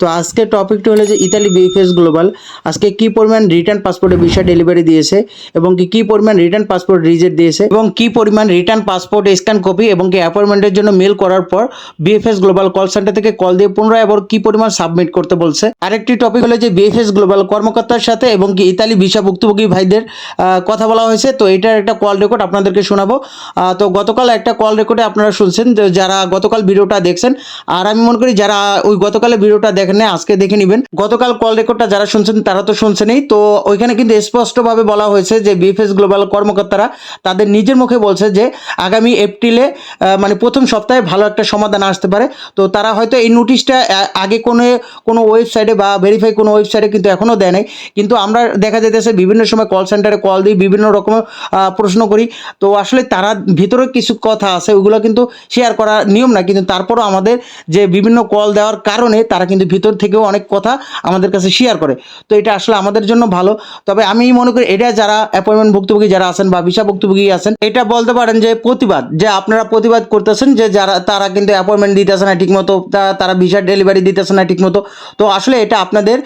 তো আজকে টপিকটি হলো যে ইতালি বিএফএস গ্লোবাল। আজকে কি পরিমাণ রিটার্ন পাসপোর্টের ভিসা ডেলিভারি দিয়েছে এবং কি কি পরিমাণ রিটার্ন পাসপোর্ট রিজেক্ট দিয়েছে এবং কি পরিমাণ রিটার্ন পাসপোর্ট স্ক্যান কপি এবং কি অ্যাপয়েন্টমেন্টের জন্য মেল করার পর বিএফএস গ্লোবাল কল সেন্টার থেকে কল দিয়ে পুনরায় আবার কি পরিমাণ সাবমিট করতে বলছে। আরেকটি টপিক হলো যে বিএফএস গ্লোবাল কর্মকর্তার সাথে এবং কি ইতালি ভিসা ভুক্তভোগী ভাইদের কথা বলা হয়েছে। তো এটার একটা কল রেকর্ড আপনাদেরকে শোনাবো। তো গতকাল একটা কল রেকর্ডে আপনারা শুনছেন যারা গতকাল ভিডিওটা দেখছেন, আর আমি মনে করি যারা ওই গতকালের ভিডিওটা দেখেন আজকে দেখে নেবেন। গতকাল কল রেকর্ডটা যারা শুনছেন, তারা তো শুনছেনই। তো ওইখানে কিন্তু স্পষ্টভাবে বলা হয়েছে যে বিএফএস গ্লোবাল কর্মকর্তারা তাদের নিজের মুখে বলছে যে আগামী এপ্রিলে মানে প্রথম সপ্তাহে ভালো একটা সমাধান আসতে পারে। তো তারা হয়তো এই নোটিশটা আগে কোনো কোনো ওয়েবসাইটে বা ভেরিফাই কোনো ওয়েবসাইটে কিন্তু এখনও দেয় নাই। কিন্তু আমরা দেখা যেতেছে বিভিন্ন সময় কল সেন্টারে কল দিই, বিভিন্ন রকম প্রশ্ন করি। তো আসলে তারা ভিতরে কিছু কথা আছে ওগুলো কিন্তু শেয়ার করা নিয়ম না। কিন্তু তারপরও আমাদের যে বিভিন্ন কল দেওয়ার কারণে তারা কিন্তু ভিতর থেকেও অনেক কথা আমাদের কাছে শেয়ার করে। তো এটা আসলে আমাদের জন্য ভালো। তবে আমি মনে করি এটা যারা অ্যাপয়েন্টমেন্ট ভুক্তভোগী যারা আছেন বা ভিসা ভুক্তভোগী আছেন, এটা বলতে পারেন যে প্রতিবাদ, যে আপনারা প্রতিবাদ করতেছেন যে যারা, তারা কিন্তু অ্যাপয়েন্টমেন্ট দিতেছে না ঠিকমতো তারা ভিসা ডেলিভারি দিতেছে না ঠিকমতো। তো আসলে এটা আপনাদের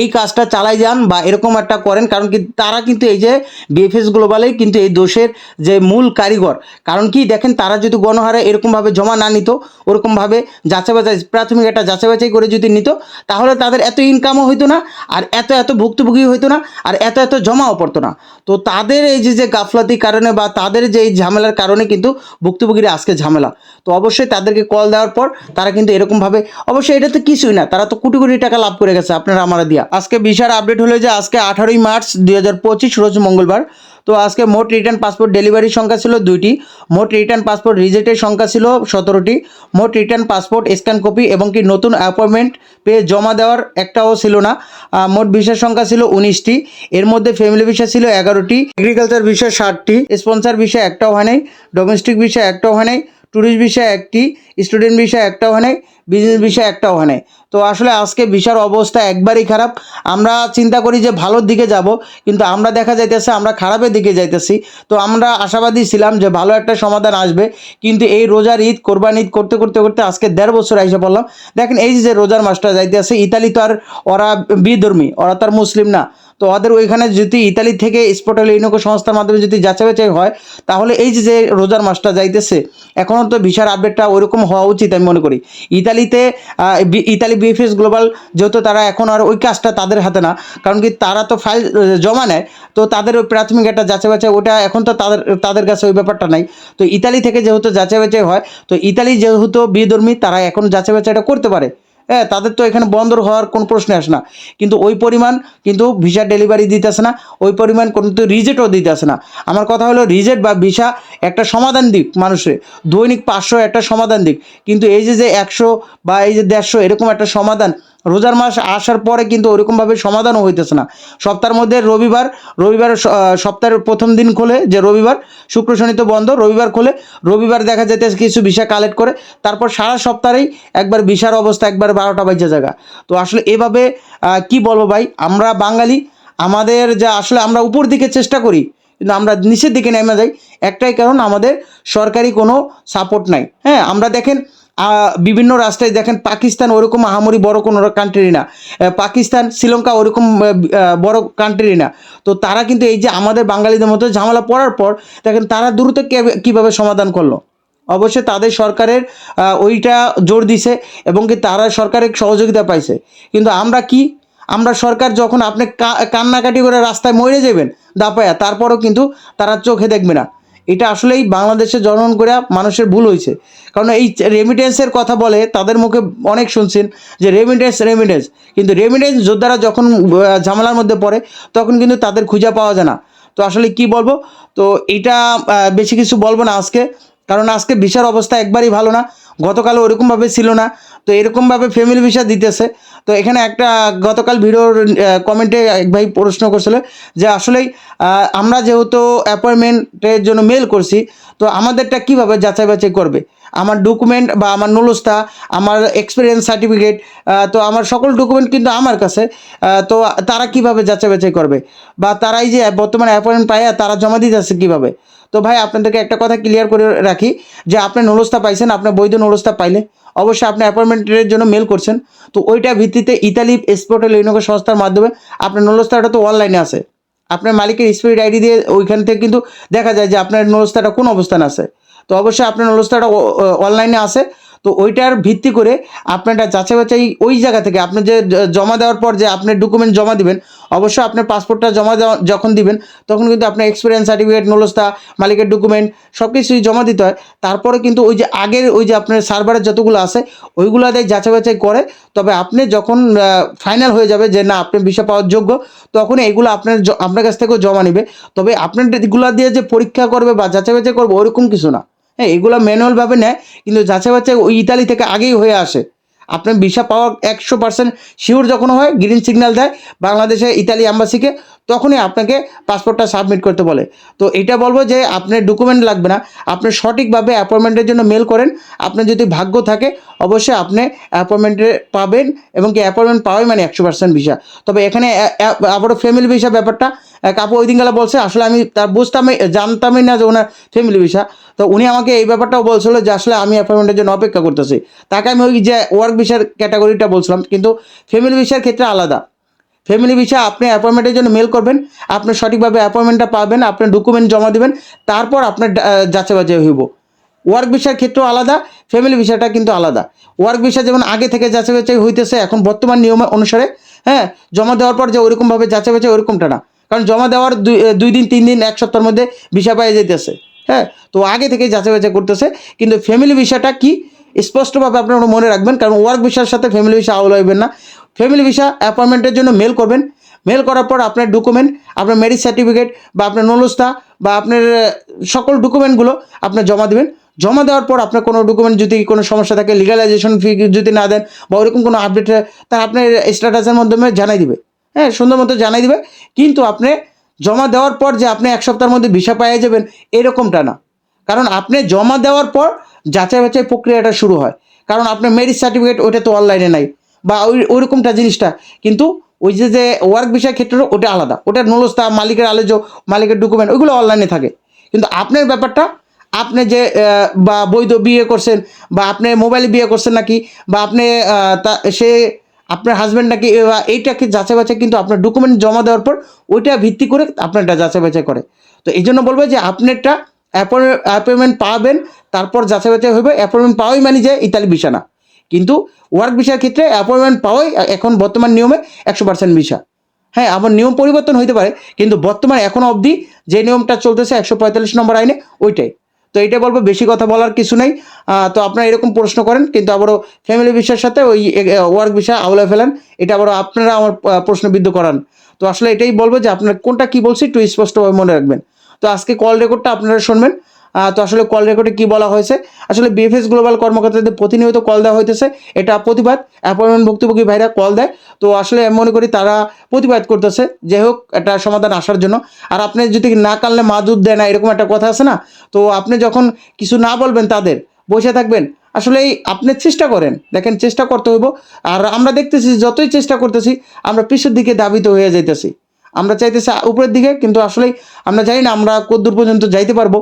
এই কাজটা চালাই যান বা এরকম একটা করেন, কারণ কি তারা কিন্তু এই যে বিএফএস গ্লোবালে কিন্তু এই দোষের যে মূল কারিগর। কারণ কি দেখেন, তারা যদি গণহারে এরকমভাবে জমা না নিত, ওরকমভাবে যাচাই বাছাই প্রাথমিক একটা যাচাই বাছাই করে যদি নিত, তাহলে তাদের এত ইনকামও হইতো না, আর এত এত ভুক্তভোগী হইতো না, আর এত এত জমাও পড়তো না। তো তাদের এই যে গাফলাতির কারণে বা তাদের যে এই ঝামেলার কারণে কিন্তু ভুক্তভোগীরা আজকে ঝামেলা। তো অবশ্যই তাদেরকে কল দেওয়ার পর তারা কিন্তু এরকমভাবে, অবশ্যই এটা তো কিছুই না, তারা তো কোটি কোটি টাকা লাভ করে গেছে আপনারা আমরা দিয়া। আজকে বিশার আপডেট হলো যে আজকে আঠারোই মার্চ দুই রোজ মঙ্গলবার। তো আজকে মোট রিটার্ন পাসপোর্ট ডেলিভারির সংখ্যা ছিল দুইটি। মোট রিটার্ন পাসপোর্ট রিজেক্টের সংখ্যা ছিল সতেরোটি। মোট রিটার্ন পাসপোর্ট স্ক্যান কপি এবং কি নতুন অ্যাপয়েন্টমেন্ট পেয়ে জমা দেওয়ার একটাও ছিল না। মোট বিষয়ের সংখ্যা ছিল উনিশটি। এর মধ্যে ফ্যামিলি বিষয় ছিল এগারোটি। এগ্রিকালচার বিষয় ষাটটি। স্পন্সার বিষয় একটাও হয় নাই। ডোমেস্টিক বিষয় একটাও হয় নাই। ট্যুরিস্ট ভিসা একটি, স্টুডেন্ট ভিসা একটাও হয় নাই, বিজনেস ভিসা একটাও হয় নাই। তো আসলে আজকে ভিসার অবস্থা একবারই খারাপ। আমরা চিন্তা করি যে ভালোর দিকে যাব, কিন্তু আমরা দেখা যাইতেছে আমরা খারাপের দিকে যাইতেছি। তো আমরা আশাবাদী ছিলাম যে ভালো একটা সমাধান আসবে, কিন্তু এই রোজার ঈদ কোরবান ঈদ করতে করতে করতে আজকে দেড় বছর আইসে পড়লাম। দেখেন এই যে রোজার মাসটা যাইতেছে, ইতালি তো আর ওরা বিধর্মী, ওরা তো আর মুসলিম না। তো ওদের ওইখানে যদি ইতালি থেকে স্পটাল ইউনিকো সংস্থার মাধ্যমে যদি যাচাই বাছাই হয়, তাহলে এই যে রোজার মাসটা যাইতেছে এখনও তো ভিসার আপডেটটা ওইরকম হওয়া উচিত আমি মনে করি। ইতালিতে ইতালি বিএফএস গ্লোবাল যেহেতু তারা এখন আর ওই কাজটা তাদের হাতে না, কারণ কি তারা তো ফাইল জমা নেয়, তো তাদের ওই প্রাথমিক একটা যাচাই বাছাই ওটা এখন তো তাদের তাদের কাছে ওই ব্যাপারটা নাই। তো ইতালি থেকে যেহেতু যাচাই বাছাই হয়, তো ইতালি যেহেতু বিধর্মী তারা এখন যাচাই বাছাইটা করতে পারে। হ্যাঁ তাদের তো এখানে বন্দর হওয়ার কোনো প্রশ্ন আসে না। কিন্তু ওই পরিমাণ কিন্তু ভিসা ডেলিভারি দিতেছে না, ওই পরিমাণ কোনো কিন্তু রিজেক্টও দিতেছে না। আমার কথা হলো রিজেট বা ভিসা একটা সমাধান দিক মানুষের, দৈনিক পাঁচশো একটা সমাধান দিক। কিন্তু এই যে যে একশো বা এই যে দেড়শো এরকম একটা সমাধান রোজার মাস আসার পরে কিন্তু ওরকমভাবে সমাধানও হইতেছে না। সপ্তাহের মধ্যে রবিবার রবিবার সপ্তাহের প্রথম দিন খোলে যে রবিবার, শুক্র, শনি তো বন্ধ, রবিবার খোলে, রবিবার দেখা যেতে কিছু ভিসা কালেক্ট করে, তারপর সারা সপ্তাহেই একবার ভিসার অবস্থা একবার বারোটা বাজে জায়গা। তো আসলে এভাবে কি বলব ভাই? আমরা বাঙালি, আমাদের যা আসলে আমরা উপর দিকে চেষ্টা করি, কিন্তু আমরা নিচের দিকে নেমে যাই, একটাই কারণ আমাদের সরকারি কোনো সাপোর্ট নাই। হ্যাঁ আমরা দেখেন বিভিন্ন রাষ্ট্রে দেখেন পাকিস্তান ওরকম আহামরি বড় কোনো কান্ট্রি না। পাকিস্তান, শ্রীলঙ্কা ওরকম বড় কান্ট্রি না। তো তারা কিন্তু এই যে আমাদের বাঙালিদের মতো ঝামেলা পড়ার পর, দেখেন তারা দ্রুত কীভাবে সমাধান করল? অবশ্যই তাদের সরকারের ওইটা জোর দিছে এবং কি তারা সরকারের সহযোগিতা পাইছে। কিন্তু আমরা কি? আমরা সরকার যখন আপনি কান্নাকাটি করে রাস্তায় মরে যাবেন, দাপায়া, তারপরও কিন্তু তারা চোখে দেখবে না। এটা আসলেই বাংলাদেশে জনগণ করে মানুষের ভুল হয়েছে। কারণ এই রেমিটেন্সের কথা বলে, তাদের মুখে অনেক শুনছেন যে রেমিটেন্স রেমিটেন্স কিন্তু রেমিটেন্স যোদ্ধারা যখন ঝামেলার মধ্যে পড়ে, তখন কিন্তু তাদের খুঁজে পাওয়া যায় না। তো আসলে কি বলব? তো এটা বেশি কিছু বলব না আজকে। কারণ আজকে ভিসার অবস্থা একবারই ভালো না। গতকাল ওরকমভাবে ছিল না। তো এরকমভাবে ফ্যামিলি ভিসা দিতেছে। তো এখানে একটা গতকাল ভিডিওর কমেন্টে এক ভাই প্রশ্ন করছিল যে আসলেই আমরা যেহেতু অ্যাপয়েন্টমেন্টের জন্য মেল করছি, তো আমাদেরটা কীভাবে যাচাই বাছাই করবে? আমার ডকুমেন্ট বা আমার নুলস্তা, আমার এক্সপিরিয়েন্স সার্টিফিকেট তো আমার সকল ডকুমেন্ট কিন্তু আমার কাছে তো তারা কীভাবে যাচাই বাছাই করবে? বা তারাই যে বর্তমানে অ্যাপয়েন্টমেন্ট পায় তারা জমা দিতে যাচ্ছে কীভাবে? তো ভাই, আপনাদেরকে একটা কথা ক্লিয়ার করে রাখি যে আপনি নুলস্তা পাইছেন আপনার বৈধ নুলস্তা পাইলে। অবশ্যই আপনি অ্যাপয়েন্টমেন্টের জন্য মেল করছেন। তো ওইটা ভিত্তিতে ইতালি এক্সপোর্টেল ইউনিকো সংস্থার মাধ্যমে আপনার নুলস্তাটা তো অনলাইনে আছে। আপনার মালিকের স্পিরিট আইডি দিয়ে ওইখান থেকে কিন্তু দেখা যায় যে আপনার নলস্তাটা কোন অবস্থান আছে। তো অবশ্যই আপনার নলস্তাটা অনলাইনে আসে তো ওইটার ভিত্তি করে আপনারটা যাচাই বাছাই ওই জায়গা থেকে আপনি যে জমা দেওয়ার পর যে আপনার ডকুমেন্ট জমা দিবেন, অবশ্যই আপনার পাসপোর্টটা জমা দেওয়া, যখন দিবেন, তখন কিন্তু আপনার এক্সপিরিয়েন্স সার্টিফিকেট নলস্তা, মালিকের ডকুমেন্ট সব কিছুই জমা দিতে হয়। তারপরে কিন্তু ওই যে আগের ওই যে আপনার সার্ভারের যতগুলো আছে, ওইগুলো দিয়ে যাচাই বাছাই করে। তবে আপনি যখন ফাইনাল হয়ে যাবে যে না, আপনি ভিসা পাওয়ার যোগ্য, তখন এগুলো আপনার আপনার কাছ থেকেও জমা নেবে। তবে আপনার এগুলো দিয়ে যে পরীক্ষা করবে বা যাচাই বাছাই করবে, ওরকম কিছু না। হ্যাঁ এগুলো ম্যানুয়ালভাবে নেয়, কিন্তু যাচাই ওই ইতালি থেকে আগেই হয়ে আসে। আপনার ভিসা পাওয়ার একশো পার্সেন্ট শিওর যখন হয় গ্রিন সিগন্যাল দেয় বাংলাদেশে ইতালি অ্যাম্বাসিকে তখনই আপনাকে পাসপোর্টটা সাবমিট করতে বলে। তো এটা বলব যে আপনার ডকুমেন্ট লাগবে না। আপনি সঠিকভাবে অ্যাপয়েন্টমেন্টের জন্য মেল করেন। আপনার যদি ভাগ্য থাকে, অবশ্যই আপনি অ্যাপয়েন্টমেন্টে পাবেন এবং কি অ্যাপয়েন্টমেন্ট পাওয়াই মানে একশো পার্সেন্ট ভিসা তবে এখানে আবারও ফ্যামিলি ভিসা ব্যাপারটা এক আপু ওই দিনকালা বলছে, আসলে আমি তার বুঝতামই, জানতামই না যে ওনার ফ্যামিলি ভিসা তো উনি আমাকে এই ব্যাপারটাও বলছিল যে, আসলে আমি অ্যাপয়েন্টমেন্টের জন্য অপেক্ষা করতেছি। তাকে আমি ওই যে ওয়ার্ক ভিসার ক্যাটাগরিটা বলছিলাম, কিন্তু ফ্যামিলি ভিসার ক্ষেত্রে আলাদা। ফ্যামিলি ভিসা আপনি অ্যাপয়েন্টমেন্টের জন্য মেল করবেন, আপনি সঠিকভাবে অ্যাপয়েন্টমেন্টটা পাবেন, আপনার ডকুমেন্ট জমা দেবেন, তারপর আপনার যাচাই বাছাই হইব। ওয়ার্ক ভিসার ক্ষেত্রেও আলাদা ফ্যামিলি ভিসাটা কিন্তু আলাদা। ওয়ার্ক ভিসা যেমন আগে থেকে যাচাই বাছাই হইতেছে, এখন বর্তমান নিয়ম অনুসারে হ্যাঁ জমা দেওয়ার পর যে ওইরকমভাবে যাচাই বাছাই ওইরকমটা না। কারণ জমা দেওয়ার দুই দিন, তিন দিন, এক সপ্তাহের মধ্যে ভিসা পাই যেতেছে হ্যাঁ? তো আগে থেকেই যাচাই বাছাই করতেছে। কিন্তু ফ্যামিলি ভিসাটা কি? স্পষ্টভাবে আপনারা মনে রাখবেন। কারণ ওয়ার্ক ভিসার সাথে ফ্যামিলি ভিসা আওলা হইবেন না। ফ্যামিলি ভিসা অ্যাপয়েন্টমেন্টের জন্য মেল করবেন। মেল করার পর আপনার ডকুমেন্ট আপনার ম্যারিজ সার্টিফিকেট বা আপনার নলস্তা বা আপনার সকল ডকুমেন্টগুলো আপনার জমা দেবেন। জমা দেওয়ার পর আপনার কোনো ডকুমেন্ট যদি কোনো সমস্যা থাকে লিগালাইজেশন ফি যদি না দেন বা ওরকম কোনো আপডেট তা আপনার স্ট্যাটাসের মাধ্যমে জানাই দিবে। হ্যাঁ সুন্দর মতো জানাই দিবে। কিন্তু আপনি জমা দেওয়ার পর যে আপনি এক সপ্তাহের মধ্যে ভিসা পেয়ে যাবেন, এরকমটা না। কারণ আপনি জমা দেওয়ার পর যাচাই বাছাই প্রক্রিয়াটা শুরু হয়। কারণ আপনার মেরিট সার্টিফিকেট ওটা তো অনলাইনে নাই, বা ওই, ওইরকমটা জিনিসটা। কিন্তু ওই যে যে ওয়ার্ক বিষয়ের ক্ষেত্রে, ওটা আলাদা। ওটা নলস্তা, মালিকের আলোচ মালিকের ডকুমেন্ট ওইগুলো অনলাইনে থাকে। কিন্তু আপনার ব্যাপারটা, আপনি যে বা বৈধ বিয়ে করছেন, বা আপনি মোবাইলে বিয়ে করছেন নাকি, বা আপনি সে আপনার হাজব্যান্ড নাকি বা এইটাকে যাচাই বাছাই কিন্তু আপনার ডকুমেন্ট জমা দেওয়ার পর ওইটা ভিত্তি করে আপনারটা যাচাই বাছাই করে। তো এই জন্য বলব যে আপনারটা অ্যাপয়েন্টমেন্ট পাবেন, তারপর যাচাই বাছাই হবে অ্যাপয়েন্টমেন্ট পাওয়াই মানে যে ইতালি ভিসা না কিন্তু ওয়ার্ক ভিসার ক্ষেত্রে অ্যাপয়েন্টমেন্ট পাওয়াই এখন বর্তমান নিয়মে একশো পার্সেন্ট ভিসা হ্যাঁ আমার নিয়ম পরিবর্তন হইতে পারে, কিন্তু বর্তমানে এখনও অবধি যে নিয়মটা চলতেছে একশো পঁয়তাল্লিশ নম্বর আইনে, ওইটাই। তো এটা বলব, বেশি কথা বলার কিছু নেই। তো আপনারা এরকম প্রশ্ন করেন, কিন্তু আবারও ফ্যামিলি বিষয়ের সাথে ওই ওয়ার্ক বিষয় আওলায় ফেলেন। এটা আবারও আপনারা আমার প্রশ্নবিদ্ধ করান। তো আসলে এটাই বলব যে আপনার কোনটা কি বলছি একটু স্পষ্টভাবে মনে রাখবেন। তো আজকে কল রেকর্ডটা আপনারা শুনবেন। তো আসলে কল রেকর্ডে কি বলা হয়েছে? আসলে বিএফএস গ্লোবাল কর্মকর্তাদের প্রতিনিয়ত কল দেওয়া হইতেছে। এটা প্রতিবাদ অ্যাপয়েন্টমেন্ট ভুক্তভোগী ভাইরা কল দেয়। তো আসলে আমি মনে করি তারা প্রতিবাদ করতেছে। যাই হোক একটা সমাধান আসার জন্য। আর আপনি যদি না কানলে মা দুধ দেয় না, এরকম একটা কথা আছে না? তো আপনি যখন কিছু না বলবেন তাদের, বসে থাকবেন। আসলে আপনি চেষ্টা করেন। দেখেন, চেষ্টা করতে হইব। আর আমরা দেখতেছি, যতই চেষ্টা করতেছি, আমরা পিছের দিকে দাবিত হয়ে যাইতেছি। আমরা চাইতেছি উপরের দিকে, কিন্তু আসলেই আমরা জানি না, আমরা কদ্দূর পর্যন্ত যাইতে পারব।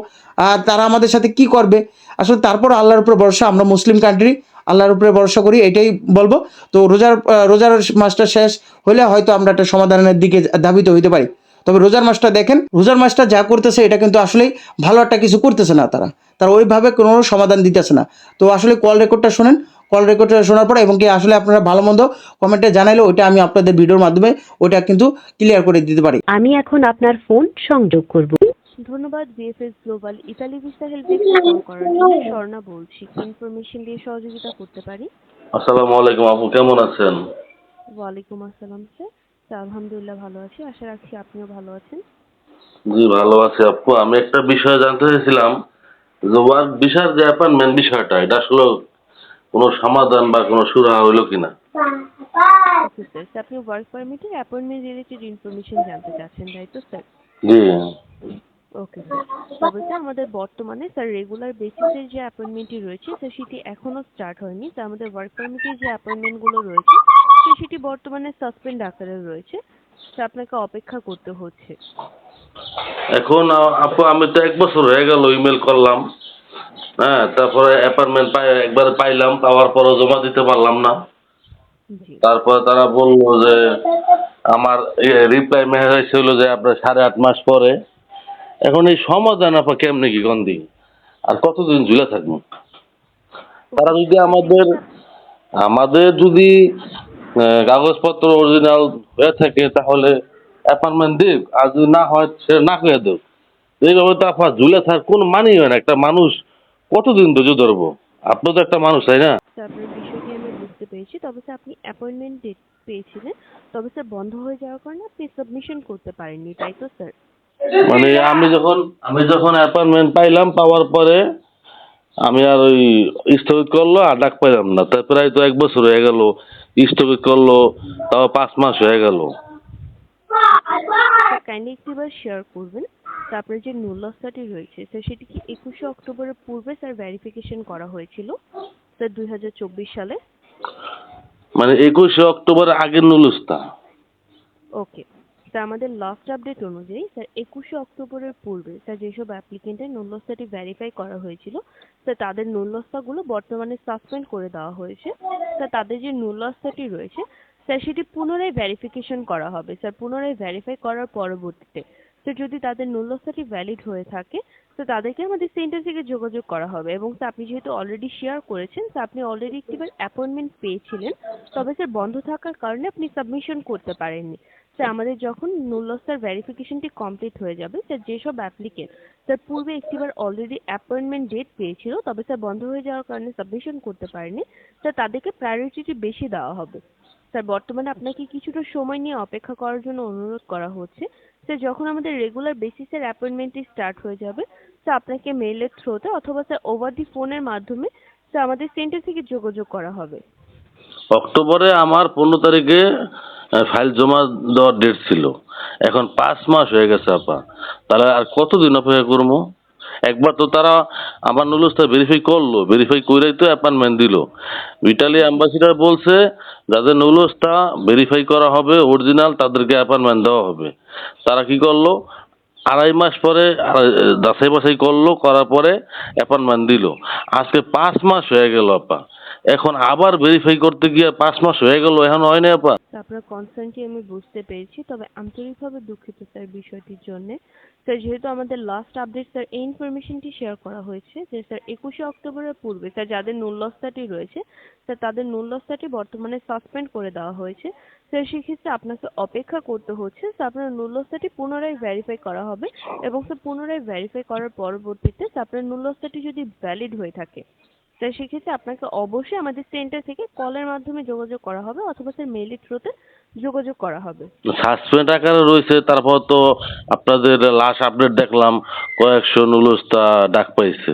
আর তারা আমাদের সাথে কি করবে? আসলে তারপর আল্লাহর উপরে ভরসা, আমরা মুসলিম কান্ট্রি আল্লাহর উপরে ভরসা করি, এটাই বলব। তো রোজার রোজার মাসটা শেষ হলে হয়তো আমরা একটা সমাধানের দিকে ধাবিত হইতে পারি। তবে রোজার মাসটা দেখেন, রোজার মাসটা যা করতেছে, এটা কিন্তু আসলেই ভালো একটা কিছু করতেছে না তারা। তারা ওইভাবে কোনো সমাধান দিতেছে না। তো আসলে কল রেকর্ডটা শোনেন কল রেকর্ডটা শোনার পরে এবং কি আসলে আপনারা ভালো মন্দ কমেন্টে জানাইলে ওইটা আমি আপনাদের ভিডিওর মাধ্যমে ওইটা কিন্তু ক্লিয়ার করে দিতে পারি। আমি এখন আপনার ফোন সংযোগ করব। ধন্যবাদ VFS global Italy visa help ডেস্কে কল করার জন্য স্বর্ণা বলছি কি ইনফরমেশন দিয়ে সহযোগিতা করতে পারি? আসসালামু আলাইকুম আপু কেমন আছেন? ওয়ালাইকুম আসসালাম স্যার। আলহামদুলিল্লাহ ভালো আছি। আশা রাখছি আপনিও ভালো আছেন। জি ভালো আছি আপু। আমি একটা বিষয় জানতে চাইছিলাম যে ওয়ার্ক ভিসার যে অ্যাপয়েন্টমেন্ট বিষয়টা এটা আসলে কোনো সমাধান বা কোনো সুরাহা হইল কিনা? ওকে স্যার আপনি ওয়ার্ক পারমিটের অ্যাপয়েন্টমেন্ট রিলেটেড ইনফরমেশন জানতে চাচ্ছেন তাই তো স্যার? জি। ওকে স্যার তবে স্যার আমাদের বর্তমানে স্যার রেগুলার বেসিসের যে অ্যাপয়েন্টমেন্টটি রয়েছে স্যার সেটি এখনও স্টার্ট হয়নি। স্যার আমাদের ওয়ার্ক পারমিটের যে অ্যাপয়েন্টমেন্টগুলো রয়েছে তো সেটি বর্তমানে সাসপেন্ড আকারে রয়েছে। স্যার আপনাকে অপেক্ষা করতে হচ্ছে। এখন আপু আমি তো এক বছর হয়ে গেল ইমেল করলাম। হ্যাঁ তারপরে অ্যাপার্টমেন্ট পাই একবার পাইলাম পাওয়ার পরও জমা দিতে পারলাম না। তারপরে তারা বলল যে আমার রিপ্লাই মেসেজ ছিল যে আপনার সাড়ে আট মাস পরে এখন এই সমাধান আপা কেমনে কি গন্ধি আর কতদিন ঝুলে থাকব? তারা যদি আমাদের আমাদের যদি কাগজপত্র অরিজিনাল হয়ে থাকে তাহলে অ্যাপার্টমেন্ট দিক আর যদি না হয় সে না করে দেব এইভাবে তো আপনার ঝুলে থাকার কোনো মানেই হয় না একটা মানুষ কতদিন ধৈর্য ধরবো? আপনি তো একটা মানুষ তাই না? স্যার আপনার বিষয়টি আমি বুঝতে পেরেছি। তবে স্যার আপনি অ্যাপয়েন্টমেন্ট ডেট পেয়েছিলেন। তবে স্যার বন্ধ হয়ে যাওয়ার কারণে আপনি সাবমিশন করতে পারেননি তাই তো স্যার? মানে আমি যখন আমি যখন অ্যাপয়েন্টমেন্ট পাইলাম পাওয়ার পরে আমি আর ওই স্থগিত করল আর ডাক পাইলাম না। তাই প্রায় তো এক বছর হয়ে গেল স্থগিত করল তাও পাঁচ মাস হয়ে গেল। কাইন্ডলি একটিবার শেয়ার করবেন। তারপরে যে নুলস্তাটি রয়েছে স্যার সেটি কি একুশে অক্টোবরের পূর্বে স্যার ভেরিফিকেশন করা হয়েছিল? স্যার দুই হাজার চব্বিশ সালে। মানে একুশে অক্টোবর আগের নুলুস্তা ওকে স্যার আমাদের লাস্ট আপডেট অনুযায়ী স্যার একুশে অক্টোবরের পূর্বে স্যার যেসব অ্যাপ্লিকেন্টের নুল্লস্তাটি ভেরিফাই করা হয়েছিল স্যার তাদের নুল্লস্তাগুলো বর্তমানে সাসপেন্ড করে দেওয়া হয়েছে। স্যার তাদের যে নুল্লস্তাটি রয়েছে স্যার সেটি পুনরায় ভেরিফিকেশন করা হবে। স্যার পুনরায় ভেরিফাই করার পরবর্তীতে স্যার যদি তাদের নুল্লস্তাটি ভ্যালিড হয়ে থাকে, তো তাদেরকে আমাদের সেন্টার থেকে যোগাযোগ করা হবে। এবং স্যার আপনি যেহেতু অলরেডি শেয়ার করেছেন স্যার আপনি অলরেডি একটিবার অ্যাপয়েন্টমেন্ট পেয়েছিলেন, তবে স্যার বন্ধ থাকার কারণে আপনি সাবমিশন করতে পারেননি। স্যার আমাদের যখন নুল্লস্তার ভেরিফিকেশনটি কমপ্লিট হয়ে যাবে স্যার যেসব অ্যাপ্লিকেন্ট স্যার পূর্বে একটিবার অলরেডি অ্যাপয়েন্টমেন্ট ডেট পেয়েছিল, তবে স্যার বন্ধ হয়ে যাওয়ার কারণে সাবমিশন করতে পারেনি স্যার তাদেরকে প্রায়োরিটি বেশি দেওয়া হবে। স্যার, বর্তমানে আপনাকে কিছুটা সময় নিয়ে অপেক্ষা করার জন্য অনুরোধ করা হচ্ছে। স্যার, যখন আমাদের রেগুলার বেসিসের অ্যাপয়েন্টমেন্টটি স্টার্ট হয়ে যাবে, স্যার, আপনাকে মেইলের থ্রুতে অথবা স্যার ওভার দি ফোনের মাধ্যমে, স্যার, আমাদের সেন্টার থেকে যোগাযোগ করা হবে। অক্টোবরে আমার পনেরো তারিখে ফাইল জমা দেওয়ার ডেট ছিল। এখন পাঁচ মাস হয়ে গেছে, আপা। তাহলে আর কতদিন অপেক্ষা করব? একবার তো তারা আমার নুলুসটা ভেরিফাই করল ভেরিফাই করেই তো অ্যাপয়েন্টমেন্ট দিল। ইটালি অ্যাম্বাসিডার বলছে, যাদের নুলুসটা ভেরিফাই করা হবে অরিজিনাল তাদেরকে অ্যাপয়েন্টমেন্ট দেওয়া হবে। তারা কি করল? আড়াই মাস পরে দাসাই বাছাই করল, করার পরে অ্যাপয়েন্টমেন্ট দিল। আজকে পাঁচ মাস হয়ে গেল আপা। এখন আবার ভেরিফাই করতে গিয়ে পাঁচ মাস হয়ে গেল, এখন হয় না আপা। আপনার কনসার্নটি আমি বুঝতে পেরেছি, তবে আন্তরিকভাবে দুঃখিত স্যার বিষয়টির জন্য। স্যার, যেহেতু আমাদের লাস্ট আপডেট স্যার, এই ইনফরমেশনটি শেয়ার করা হয়েছে যে, স্যার, একুশে অক্টোবরের পূর্বে, স্যার, যাদের নুল্লস্তাটি রয়েছে, স্যার, তাদের নুল্লস্তাটি বর্তমানে সাসপেন্ড করে দেওয়া হয়েছে। স্যার, সেক্ষেত্রে আপনাকে অপেক্ষা করতে হচ্ছে, স্যার, আপনার নুল্লস্তাটি পুনরায় ভেরিফাই করা হবে এবং স্যার, পুনরায় ভেরিফাই করার পরবর্তীতে, স্যার, আপনার নুল্লস্তাটি যদি ভ্যালিড হয়ে থাকে স্যার সেক্ষেত্রে আপনাকে অবশ্যই আমাদের সেন্টার থেকে কলের মাধ্যমে যোগাযোগ করা হবে অথবা স্যার মেইলের থ্রুতে যোগাযোগ করা হবে। সাসপেন্ড আকারে রয়েছে, তারপর তো আপনাদের লাস্ট আপডেট দেখলাম, কয়েকশো নুলুস্তা ডাক পাইছে।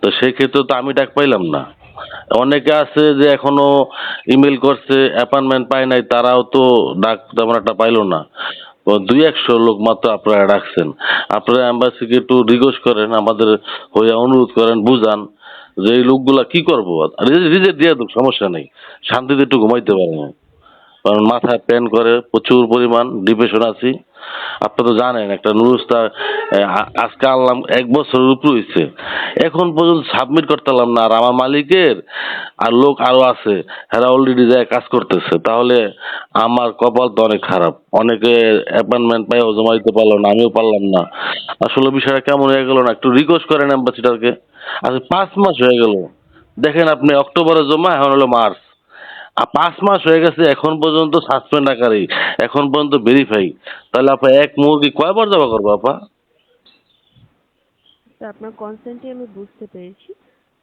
তো সেক্ষেত্রে তো আমি ডাক পাইলাম না। অনেকে আছে যে এখনও ইমেল করছে অ্যাপয়েন্টমেন্ট পায় নাই, তারাও তো ডাক তেমন একটা পাইলো না। তো দুই একশো লোক মাত্র আপনারা ডাকছেন। আপনারা অ্যাম্বাসিকে একটু রিকোয়েস্ট করেন, আমাদের হয়ে অনুরোধ করেন, বুঝান। যে এই লোকগুলা কি করব? রিজেক্ট দিয়ে দেব সমস্যা নেই। শান্তিতে একটু ঘুমাইতে পারে না কারণ মাথায় পেন করে, প্রচুর পরিমাণ ডিপ্রেশন আছি। আপনি তো জানেন, একটা নুরুস্তা আজকে আনলাম, এক বছরের উপর হয়েছে এখন পর্যন্ত সাবমিট করতে পারলাম না। আর আমার মালিকের, আর লোক আরও আছে, এরা অলরেডি যায় কাজ করতেছে। তাহলে আমার কপাল তো অনেক খারাপ। অনেকে অ্যাপয়েন্টমেন্ট পাইও জমা দিতে পারল না, আমিও পারলাম না। আসলে বিষয়টা কেমন হয়ে গেল না? একটু রিকোয়েস্ট করেন অ্যাম্বাসিডারকে আচ্ছা পাঁচ মাস হয়ে গেল। দেখেন আপনি অক্টোবরে জমা, এখন হলো মার্চ। আর পাঁচ মাস হয়ে গেছে, এখন পর্যন্ত সাসপেন্ড আকারে, এখন পর্যন্ত ভেরিফাই তাহলে আপা, এক মুরগি কয়বার জমা করব আপা? আপনার কনসার্নটি আমি বুঝতে পেরেছি।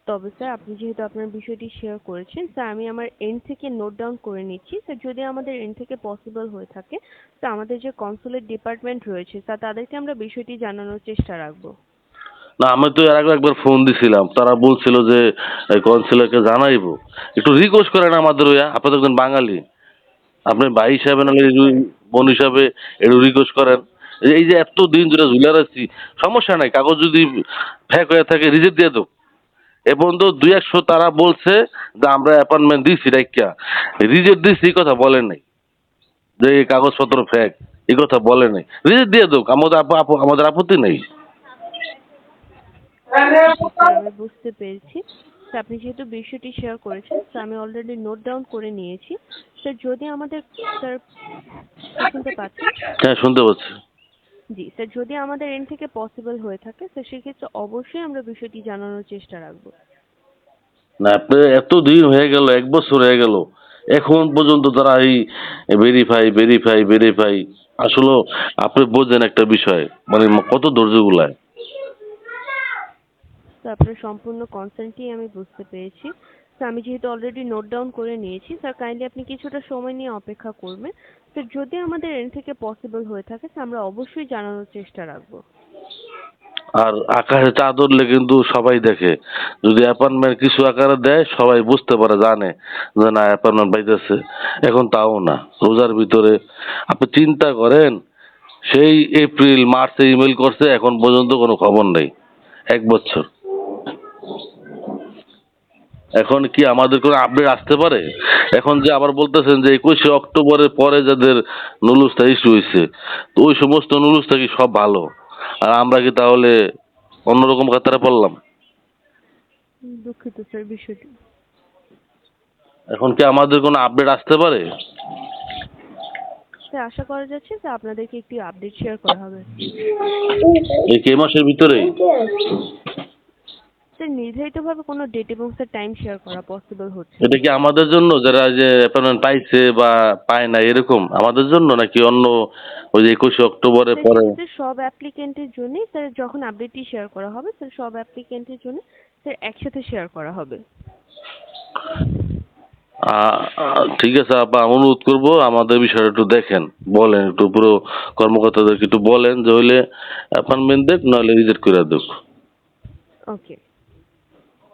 তবে স্যার, আপনি যেহেতু আপনার বিষয়টি শেয়ার করেছেন, স্যার, আমি আমার এন্ড থেকে নোট ডাউন করে নিচ্ছি। স্যার, যদি আমাদের এন্ড থেকে পসিবল হয়ে থাকে, তো আমাদের যে কনসুলেট ডিপার্টমেন্ট রয়েছে, স্যার, তাদেরকে আমরা বিষয়টি জানানোর চেষ্টা রাখব। না, আমি তো এর আগে একবার ফোন দিছিলাম। তারা বলছিল যে কনসিলারকে জানাইবো। একটু রিকোয়েস্ট করেন আমাদের ওয়া, আপনি তো একজন বাঙালি। আপনি ভাই হিসাবে নাহলে বোন হিসাবে একটু রিকোয়েস্ট করেন। এই যে এত দিন ধরে ঝুলার রাখছি সমস্যা নাই, কাগজ যদি ফেক হয়ে থাকে রিজেক্ট দিয়ে দেবো। এ পর্যন্ত দুই একশো তারা বলছে যে, আমরা অ্যাপয়েন্টমেন্ট দিছি রাইকা রিজেক্ট দিছি এই কথা বলে নাই। যে কাগজপত্র ফেক এই কথা বলে নাই। রিজেক্ট দিয়ে দেবো, আমাদের আমাদের আপত্তি নেই। আমি বুঝতে পেরেছি। স্যার আপনি যেহেতু বিষয়টি শেয়ার করেছেন স্যার আমি অলরেডি নোট ডাউন করে নিয়েছি। স্যার যদি আমাদের স্যার শুনতে পাচ্ছেন? হ্যাঁ শুনতে পাচ্ছি। জি স্যার যদি আমাদের এন্ড থেকে পসিবল হয়ে থাকে স্যার সেক্ষেত্রে অবশ্যই আমরা বিষয়টি জানানোর চেষ্টা রাখব। না আপনি এত দিন হয়ে গেল এক বছর হয়ে গেল। এখন পর্যন্ত তারা এই ভেরিফাই ভেরিফাই ভেরিফাই আসলে আপনি বোঝেন একটা বিষয় মানে কত ধৈর্য গুলায়। স্যার আপনার সম্পূর্ণ কনসার্নটি আমি বুঝতে পেরেছি। স্যার আমি যেহেতু অলরেডি নোট ডাউন করে নিয়েছি স্যার কাইন্ডলি আপনি কিছুটা সময় নিয়ে অপেক্ষা করবেন। স্যার যদি আমাদের এন্ড থেকে পসিবল হয়ে থাকে স্যার আমরা অবশ্যই জানানোর চেষ্টা রাখব। আর আকাশে চাঁদ উঠলে কিন্তু সবাই দেখে। যদি অ্যাপয়েন্টমেন্ট কিছু আকারে দেয়, সবাই বুঝতে পারে, জানে যে না অ্যাপয়েন্টমেন্ট পাইতেছে। এখন তাও না। রোজার ভিতরে আপনি চিন্তা করেন, সেই এপ্রিল, মার্চে ইমেল করছে, এখন পর্যন্ত কোনো খবর নেই। এক বছর। এখন কি আমাদের কোনো আপডেট আসতে পারে? এখন যে আবার বলতেছেন যে একুশে অক্টোবরের পরে যাদের নুলুসটা ইস্যু হয়েছে তো ওই সমস্ত নুলুসটা কি সব ভালো? আর আমরা কি তাহলে অন্যরকম কাতারে পড়লাম দুঃখিত স্যার বিষয়টি। এখন কি আমাদের কোনো আপডেট আসতে পারে? স্যার আশা করা যাচ্ছে যে আপনাদেরকে একটি আপডেট শেয়ার করা হবে। এই কে মাসের ভিতরেই? স্যার নির্ধারিতভাবে কোনো ডেট এবং স্যার টাইম শেয়ার করা পসিবল হচ্ছে। এটা কি আমাদের জন্য? যারা যে অ্যাপয়েন্টমেন্ট পাইছে বা পায় না এরকম আমাদের জন্য নাকি অন্য ওই যে একুশে অক্টোবরের পরে? সব অ্যাপ্লিকেন্টের জন্যই স্যার যখন আপডেটটি শেয়ার করা হবে স্যার সব অ্যাপ্লিকেন্টের জন্য স্যার একসাথে শেয়ার করা হবে। ঠিক আছে আপা অনুরোধ করব আমাদের বিষয়টা একটু দেখেন বলেন একটু পুরো কর্মকর্তাদেরকে একটু বলেন যে হইলে অ্যাপয়েন্টমেন্ট দেখ নাহলে রিজেক্ট করে দেখ। ওকে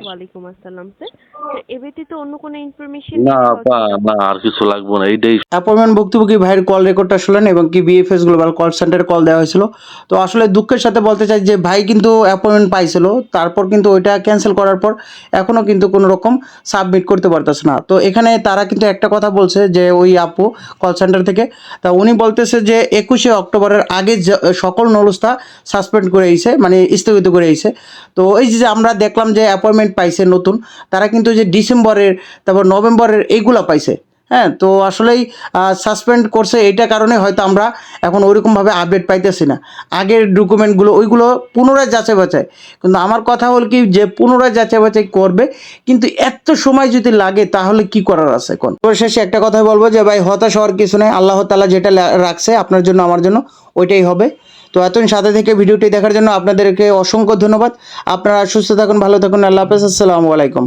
ওয়ালাইকুম আসসালাম স্যার এ ব্যতীত অন্য কোনো ইনফরমেশন না আপা না আর কিছু লাগবে না এইটাই। অ্যাপয়েন্টমেন্ট ভুক্তভোগী ভাইয়ের কল রেকর্ডটা শুনলেন এবং কি বিএফএস গ্লোবাল কল সেন্টারে কল দেওয়া হয়েছিল। তো আসলে দুঃখের সাথে বলতে চাই যে ভাই কিন্তু অ্যাপয়েন্টমেন্ট পাইছিল তারপর কিন্তু ওইটা ক্যান্সেল করার পর এখনও কিন্তু কোনো রকম সাবমিট করতে পারতেছে না। তো এখানে তারা কিন্তু একটা কথা বলছে যে ওই আপু কল সেন্টার থেকে তা উনি বলতেছে যে একুশে অক্টোবরের আগে সকল নলস্তা সাসপেন্ড করে এসে মানে স্থগিত করে এসে তো এই যে আমরা দেখলাম যে অ্যাপয়েন্টমেন্ট পাইছে নতুন, তারা কিন্তু যে ডিসেম্বরের, তারপর নভেম্বরের এইগুলা পাইছে। হ্যাঁ তো আসলেই সাসপেন্ড করছে এইটা কারণে হয়তো আমরা এখন ওইরকমভাবে আপডেট পাইতেছি না। আগের ডকুমেন্টগুলো ওইগুলো পুনরায় যাচাই বাছাই। কিন্তু আমার কথা হল কি, যে পুনরায় যাচাই বাছাই করবে, কিন্তু এত সময় যদি লাগে, তাহলে কি করার আছে এখন? শেষে একটা কথাই বলব যে, ভাই, হতাশ হওয়ার কিছু নেই। আল্লাহ তালা যেটা রাখছে আপনার জন্য, আমার জন্য, ওইটাই হবে। তো এতদিন সাথে থেকে ভিডিওটি দেখার জন্য আপনাদেরকে অসংখ্য ধন্যবাদ। আপনারা সুস্থ থাকুন, ভালো থাকুন, আল্লাহ হাফেজ, আসসালামু আলাইকুম।